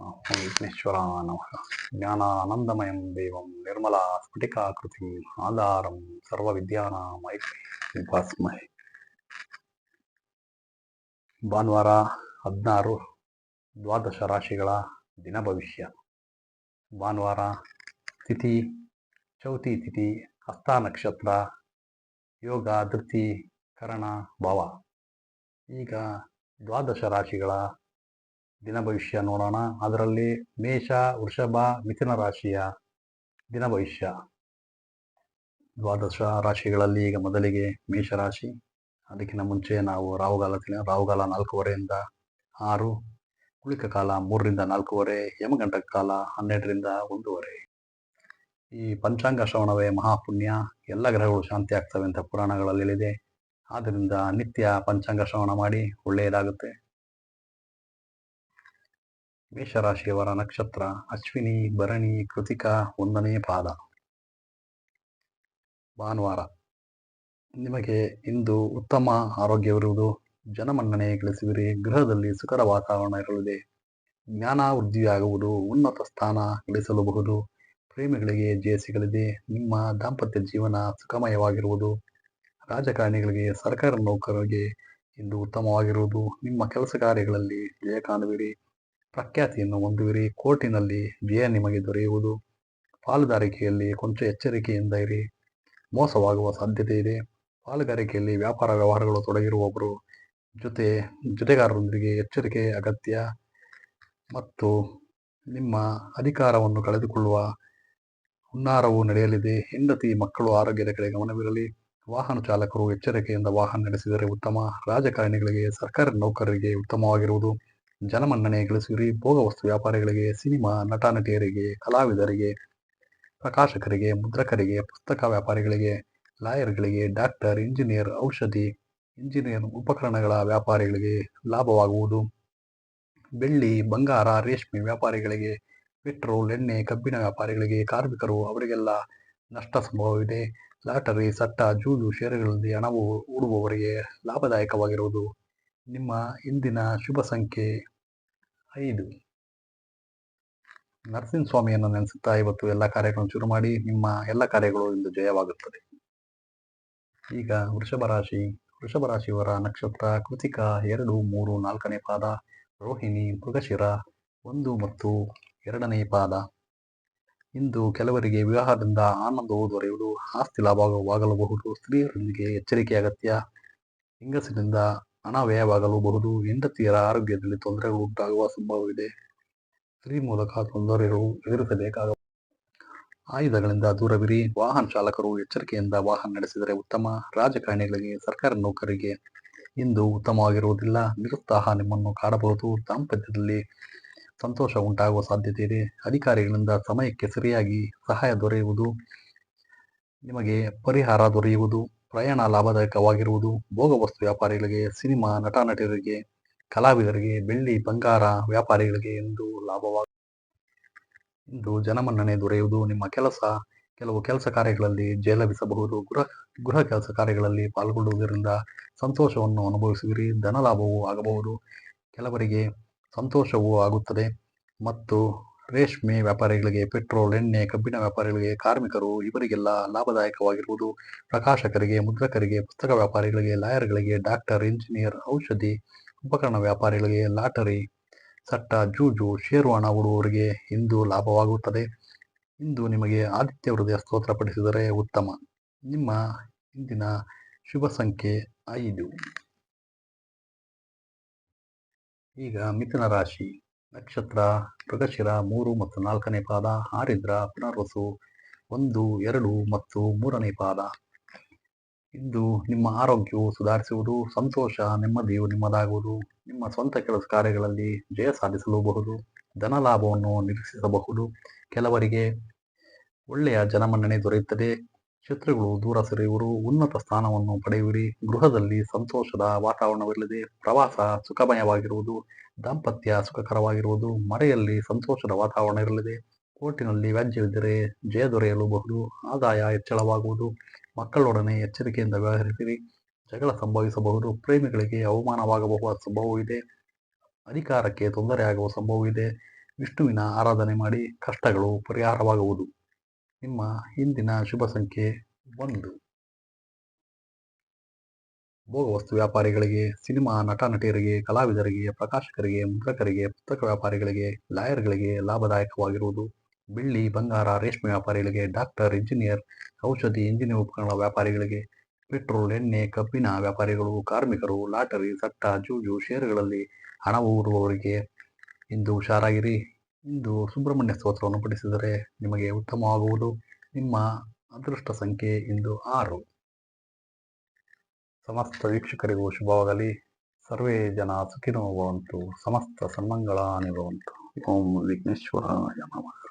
ನಮಃ ಜ್ಞಾನಾನಂದಮಯಂ ದೇವಂ ನಿರ್ಮಲಾ ಸ್ಫುಟಿಕಾಕೃತಿ ಆಧಾರಂ ಸರ್ವವಿದ್ಯಾನಾಮೈತ್ರಿ ಉಪಾಸ್ಮಹೆ. ಭಾನುವಾರ ಹದಿನಾರು ದ್ವಾದಶ ರಾಶಿಗಳ ದಿನ ಭವಿಷ್ಯ. ಭಾನುವಾರ ತಿಥಿ, ಚೌತಿ ತಿಥಿ ಹಸ್ತ ನಕ್ಷತ್ರ, ಯೋಗ, ಧೃತಿ, ಕರಣ, ಭಾವ. ಈಗ ದ್ವಾದಶ ರಾಶಿಗಳ ದಿನ ಭವಿಷ್ಯ ನೋಡೋಣ. ಅದರಲ್ಲಿ ಮೇಷ, ವೃಷಭ, ಮಿಥುನ ರಾಶಿಯ ದಿನ ಭವಿಷ್ಯ. ದ್ವಾದಶ ರಾಶಿಗಳಲ್ಲಿ ಈಗ ಮೊದಲಿಗೆ ಮೇಷರಾಶಿ ಅದಕ್ಕಿಂತ ಮುಂಚೆ ನಾವು ರಾಹುಗಾಲ ತಿಳಿ, ರಾಹುಗಾಲ ನಾಲ್ಕೂವರೆಯಿಂದ ಆರು ಉಳಿಕ ಕಾಲ ಮೂರರಿಂದ ನಾಲ್ಕೂವರೆ, ಯಮಗಂಟಕ ಕಾಲ ಹನ್ನೆರಡರಿಂದ ಒಂದೂವರೆ. ಈ ಪಂಚಾಂಗ ಶ್ರವಣವೇ ಮಹಾಪುಣ್ಯ. ಎಲ್ಲ ಗ್ರಹಗಳು ಶಾಂತಿ ಆಗ್ತವೆ ಅಂತ ಪುರಾಣಗಳಲ್ಲಿ ಹೇಳಿದೆ. ಆದ್ದರಿಂದ ನಿತ್ಯ ಪಂಚಾಂಗ ಶ್ರವಣ ಮಾಡಿ ಒಳ್ಳೆಯದಾಗುತ್ತೆ. ಮೇಷರಾಶಿಯವರ ನಕ್ಷತ್ರ, ಅಶ್ವಿನಿ, ಭರಣಿ, ಕೃತಿಕ, ಒಂದನೇ ಪಾದ. ಭಾನುವಾರ. ನಿಮಗೆ ಇಂದು ಉತ್ತಮ ಆರೋಗ್ಯವಿರುವುದು ಜನಮನ್ನಣೆ ಗಳಿಸುವಿರಿ ಗೃಹದಲ್ಲಿ ಸುಖರ ವಾತಾವರಣ ಇರಲಿದೆ. ಜ್ಞಾನ ವೃದ್ಧಿಯಾಗುವುದು, ಉನ್ನತ ಸ್ಥಾನ ಗಳಿಸಲುಬಹುದು. ಪ್ರೇಮಿಗಳಿಗೆ ಜಯ ಸಿಗಲಿದೆ. ನಿಮ್ಮ ದಾಂಪತ್ಯ ಜೀವನ ಸುಖಮಯವಾಗಿರುವುದು. ರಾಜಕಾರಣಿಗಳಿಗೆ, ಸರ್ಕಾರ ನೌಕರರಿಗೆ ಇಂದು ಉತ್ತಮವಾಗಿರುವುದು. ನಿಮ್ಮ ಕೆಲಸ ಕಾರ್ಯಗಳಲ್ಲಿ ಜಯ ಕಾಣುವಿರಿ ಪ್ರಖ್ಯಾತಿಯನ್ನು ಹೊಂದುವಿರಿ. ಕೋರ್ಟಿನಲ್ಲಿ ಜಯ ನಿಮಗೆ ದೊರೆಯುವುದು. ಪಾಲುದಾರಿಕೆಯಲ್ಲಿ ಕೊಂಚ ಎಚ್ಚರಿಕೆಯಿಂದ ಇರಿ. ಮೋಸವಾಗುವ ಸಾಧ್ಯತೆ ಇದೆ. ಪಾಲುಗಾರಿಕೆಯಲ್ಲಿ ವ್ಯಾಪಾರ ವ್ಯವಹಾರಗಳು ತೊಡಗಿರುವವರು ಜೊತೆ, ಜೊತೆಗಾರರೊಂದಿಗೆ ಎಚ್ಚರಿಕೆ, ಅಗತ್ಯ ಮತ್ತು ನಿಮ್ಮ ಅಧಿಕಾರವನ್ನು ಕಳೆದುಕೊಳ್ಳುವ ಹುನ್ನಾರವು ನಡೆಯಲಿದೆ. ಹೆಂಡತಿ, ಮಕ್ಕಳು ಆರೋಗ್ಯದ ಕಡೆ ಗಮನವಿರಲಿ. ವಾಹನ ಚಾಲಕರು ಎಚ್ಚರಿಕೆಯಿಂದ ವಾಹನ ನಡೆಸಿದರೆ ಉತ್ತಮ. ರಾಜಕಾರಣಿಗಳಿಗೆ, ಸರ್ಕಾರಿ ನೌಕರರಿಗೆ ಉತ್ತಮವಾಗಿರುವುದು. ಜನಮನ್ನಣೆ ಗಳಿಸುವಿರಿ ಭೋಗವಸ್ತು ವ್ಯಾಪಾರಿಗಳಿಗೆ, ಸಿನಿಮಾ ನಟ ನಟಿಯರಿಗೆ ಕಲಾವಿದರಿಗೆ, ಪ್ರಕಾಶಕರಿಗೆ, ಮುದ್ರಕರಿಗೆ, ಪುಸ್ತಕ ವ್ಯಾಪಾರಿಗಳಿಗೆ, ಲಾಯರ್ಗಳಿಗೆ, ಡಾಕ್ಟರ್, ಇಂಜಿನಿಯರ್, ಔಷಧಿ, ಇಂಜಿನಿಯರ್ ಉಪಕರಣಗಳ ವ್ಯಾಪಾರಿಗಳಿಗೆ ಲಾಭವಾಗುವುದು. ಬೆಳ್ಳಿ, ಬಂಗಾರ, ರೇಷ್ಮೆ ವ್ಯಾಪಾರಿಗಳಿಗೆ, ಪೆಟ್ರೋಲ್, ಎಣ್ಣೆ ಕಬ್ಬಿಣ ವ್ಯಾಪಾರಿಗಳಿಗೆ, ಕಾರ್ಮಿಕರು, ಅವರಿಗೆಲ್ಲ ನಷ್ಟ ಸಂಭವವಿದೆ. ಲಾಟರಿ, ಸಟ್ಟ, ಜೂಜು, ಷೇರುಗಳಲ್ಲಿ ಹಣವು ಹೂಡುವವರಿಗೆ ಲಾಭದಾಯಕವಾಗಿರುವುದು. ನಿಮ್ಮ ಇಂದಿನ ಶುಭ ಸಂಖ್ಯೆ ಐದು. ನರಸಿಂಹಸ್ವಾಮಿಯನ್ನು ನೆನೆಸುತ್ತಾ ಇವತ್ತು ಎಲ್ಲ ಕಾರ್ಯಗಳನ್ನು ಶುರು ಮಾಡಿ ನಿಮ್ಮ ಎಲ್ಲ ಕಾರ್ಯಗಳು ಇಂದು ಜಯವಾಗುತ್ತದೆ. ಈಗ ವೃಷಭ ರಾಶಿ, ವೃಷಭ ರಾಶಿಯವರ ನಕ್ಷತ್ರ ಕೃತಿಕ ಎರಡು, ಮೂರು, ನಾಲ್ಕನೇ ಪಾದ, ರೋಹಿಣಿ, ಮೃಗಶಿರ ಒಂದು ಮತ್ತು ಎರಡನೇ ಪಾದ. ಇಂದು ಕೆಲವರಿಗೆ ವಿವಾಹದಿಂದ ಆನಂದವು ದೊರೆಯುವುದು, ಆಸ್ತಿ ಲಾಭವಾಗಲಬಹುದು, ಸ್ತ್ರೀಯರೊಂದಿಗೆ ಎಚ್ಚರಿಕೆ ಅಗತ್ಯ, ಹೆಂಗಸಿನಿಂದ ಹಣ ವ್ಯಯವಾಗಲೂಬಹುದು ಹೆಂಡತಿಯರ ಆರೋಗ್ಯದಲ್ಲಿ ತೊಂದರೆಗಳು ಉಂಟಾಗುವ ಸಂಭವವಿದೆ. ಸ್ತ್ರೀ ಮೂಲಕ ತೊಂದರೆಗಳು ಎದುರಿಸಬೇಕಾಗ ಆಯುಧಗಳಿಂದ ದೂರವಿರಿ. ವಾಹನ ಚಾಲಕರು ಎಚ್ಚರಿಕೆಯಿಂದ ವಾಹನ ನಡೆಸಿದರೆ ಉತ್ತಮ. ರಾಜಕಾರಣಿಗಳಿಗೆ, ಸರ್ಕಾರಿ ನೌಕರಿಗೆ ಇಂದು ಉತ್ತಮವಾಗಿರುವುದಿಲ್ಲ. ನಿರುತ್ಸಾಹ ನಿಮ್ಮನ್ನು ಕಾಡಬಹುದು ದಾಂಪತ್ಯದಲ್ಲಿ ಸಂತೋಷ ಉಂಟಾಗುವ ಸಾಧ್ಯತೆ ಇದೆ ಅಧಿಕಾರಿಗಳಿಂದ ಸಮಯಕ್ಕೆ ಸರಿಯಾಗಿ ಸಹಾಯ ದೊರೆಯುವುದು ನಿಮಗೆ ಪರಿಹಾರ ದೊರೆಯುವುದು. ಪ್ರಯಾಣ ಲಾಭದಾಯಕವಾಗಿರುವುದು ಭೋಗವಸ್ತು ವ್ಯಾಪಾರಿಗಳಿಗೆ, ಸಿನಿಮಾ ನಟ ನಟಿಯರಿಗೆ ಕಲಾವಿದರಿಗೆ, ಬೆಳ್ಳಿ, ಬಂಗಾರ ವ್ಯಾಪಾರಿಗಳಿಗೆ ಎಂದು ಲಾಭವಾಗ ಇಂದು ಜನಮನ್ನಣೆ ದೊರೆಯುವುದು ನಿಮ್ಮ ಕೆಲಸ. ಕೆಲವು ಕೆಲಸ ಕಾರ್ಯಗಳಲ್ಲಿ ಜಯ ಲಭಿಸಬಹುದು. ಗೃಹ ಗೃಹ ಕೆಲಸ ಕಾರ್ಯಗಳಲ್ಲಿ ಪಾಲ್ಗೊಳ್ಳುವುದರಿಂದ ಸಂತೋಷವನ್ನು ಅನುಭವಿಸುವಿರಿ. ಧನ ಲಾಭವೂ ಆಗಬಹುದು. ಕೆಲವರಿಗೆ ಸಂತೋಷವೂ ಆಗುತ್ತದೆ. ಮತ್ತು ರೇಷ್ಮೆ ವ್ಯಾಪಾರಿಗಳಿಗೆ ಪೆಟ್ರೋಲ್, ಎಣ್ಣೆ ಕಬ್ಬಿನ ವ್ಯಾಪಾರಿಗಳಿಗೆ ಕಾರ್ಮಿಕರು, ಇವರಿಗೆಲ್ಲ ಲಾಭದಾಯಕವಾಗಿರುವುದು. ಪ್ರಕಾಶಕರಿಗೆ, ಮುದ್ರಕರಿಗೆ, ಪುಸ್ತಕ ವ್ಯಾಪಾರಿಗಳಿಗೆ, ಲಾಯರ್ಗಳಿಗೆ ಡಾಕ್ಟರ್, ಇಂಜಿನಿಯರ್, ಔಷಧಿ, ಉಪಕರಣ ವ್ಯಾಪಾರಿಗಳಿಗೆ ಲಾಟರಿ, ಸಟ್ಟ, ಜೂಜು, ಷೇರು, ಹಣ ಹೂಡುವವರಿಗೆ ಇಂದು ಲಾಭವಾಗುತ್ತದೆ. ಇಂದು ನಿಮಗೆ ಆದಿತ್ಯ ಹೃದಯ ಸ್ತೋತ್ರ ಪಡಿಸಿದರೆ ಉತ್ತಮ. ನಿಮ್ಮ ಇಂದಿನ ಶುಭ ಸಂಖ್ಯೆ ಐದು. ಈಗ ಮಿಥುನ ರಾಶಿ. ನಕ್ಷತ್ರ ಮೃಗಶಿರ ಮೂರು ಮತ್ತು ನಾಲ್ಕನೇ ಪಾದ ಆರಿದ್ರ ಪುನರ್ವಸು, ಒಂದು, ಎರಡು ಮತ್ತು ಮೂರನೇ ಪಾದ. ಇಂದು ನಿಮ್ಮ ಆರೋಗ್ಯವು ಸುಧಾರಿಸುವುದು, ಸಂತೋಷ, ನೆಮ್ಮದಿಯು ನಿಮ್ಮದಾಗುವುದು. ನಿಮ್ಮ ಸ್ವಂತ ಕೆಲಸ ಕಾರ್ಯಗಳಲ್ಲಿ ಜಯ ಸಾಧಿಸಲೂಬಹುದು, ಧನ ಲಾಭವನ್ನು ನಿರೀಕ್ಷಿಸಬಹುದು. ಕೆಲವರಿಗೆ ಒಳ್ಳೆಯ ಜನಮನ್ನಣೆ ದೊರೆಯುತ್ತದೆ. ಶತ್ರುಗಳು ದೂರ ಸರಿಯುವರು ಉನ್ನತ ಸ್ಥಾನವನ್ನು ಪಡೆಯುವಿರಿ. ಗೃಹದಲ್ಲಿ ಸಂತೋಷದ ವಾತಾವರಣವಿರಲಿದೆ ಪ್ರವಾಸ ಸುಖಮಯವಾಗಿರುವುದು, ದಾಂಪತ್ಯ ಸುಖಕರವಾಗಿರುವುದು, ಮರೆಯಲ್ಲಿ ಸಂತೋಷದ ವಾತಾವರಣ ಇರಲಿದೆ. ಕೋರ್ಟಿನಲ್ಲಿ ವ್ಯಾಜ್ಯವಿದ್ದರೆ ಜಯ ದೊರೆಯಲುಬಹುದು, ಆದಾಯ ಹೆಚ್ಚಳವಾಗುವುದು. ಮಕ್ಕಳೊಡನೆ ಎಚ್ಚರಿಕೆಯಿಂದ ವ್ಯವಹರಿಸಿರಿ. ಜಗಳ ಸಂಭವಿಸಬಹುದು, ಪ್ರೇಮಿಗಳಿಗೆ ಅವಮಾನವಾಗಬಹುದು ಸಂಭವವಿದೆ ಅಧಿಕಾರಕ್ಕೆ ತೊಂದರೆಯಾಗುವ ಸಂಭವವಿದೆ ವಿಷ್ಣುವಿನ ಆರಾಧನೆ ಮಾಡಿ ಕಷ್ಟಗಳು ಪರಿಹಾರವಾಗುವುದು. ನಿಮ್ಮ ಹಿಂದಿನ ಶುಭ ಸಂಖ್ಯೆ ಒಂದು. ಭೋಗವಸ್ತು ವ್ಯಾಪಾರಿಗಳಿಗೆ, ಸಿನಿಮಾ ನಟ ನಟಿಯರಿಗೆ ಕಲಾವಿದರಿಗೆ, ಪ್ರಕಾಶಕರಿಗೆ, ಮುದ್ರಕರಿಗೆ, ಪುಸ್ತಕ ವ್ಯಾಪಾರಿಗಳಿಗೆ, ಲಾಯರ್ಗಳಿಗೆ ಲಾಭದಾಯಕವಾಗಿರುವುದು. ಬೆಳ್ಳಿ, ಬಂಗಾರ, ರೇಷ್ಮೆ ವ್ಯಾಪಾರಿಗಳಿಗೆ, ಡಾಕ್ಟರ್, ಇಂಜಿನಿಯರ್, ಔಷಧಿ, ಇಂಜಿನಿಯರ್ ಉಪಕರಣ ವ್ಯಾಪಾರಿಗಳಿಗೆ, ಪೆಟ್ರೋಲ್, ಎಣ್ಣೆ ಕಬ್ಬಿನ ವ್ಯಾಪಾರಿಗಳು, ಕಾರ್ಮಿಕರು, ಲಾಟರಿ, ಸಟ್ಟ, ಜೂಜು ಷೇರುಗಳಲ್ಲಿ ಹಣ ಊರುವವರಿಗೆ. ಇಂದು ಹುಷಾರಾಗಿರಿ. ಇಂದು ಸುಬ್ರಹ್ಮಣ್ಯ ಸ್ತೋತ್ರವನ್ನು ಪಠಿಸಿದರೆ ನಿಮಗೆ ಉತ್ತಮವಾಗುವುದು. ನಿಮ್ಮ ಅದೃಷ್ಟ ಸಂಖ್ಯೆ ಇಂದು ಆರು. ಸಮಸ್ತ ವೀಕ್ಷಕರಿಗೂ ಶುಭವಾಗಲಿ. ಸರ್ವೇ ಜನ ಸುಖಿನೋ ಭವಂತು. ಸಮಸ್ತ ಸನ್ಮಂಗಳಾನಿ ಭವಂತು. ಓಂ ವಿಘ್ನೇಶ್ವರ ನಮಃ.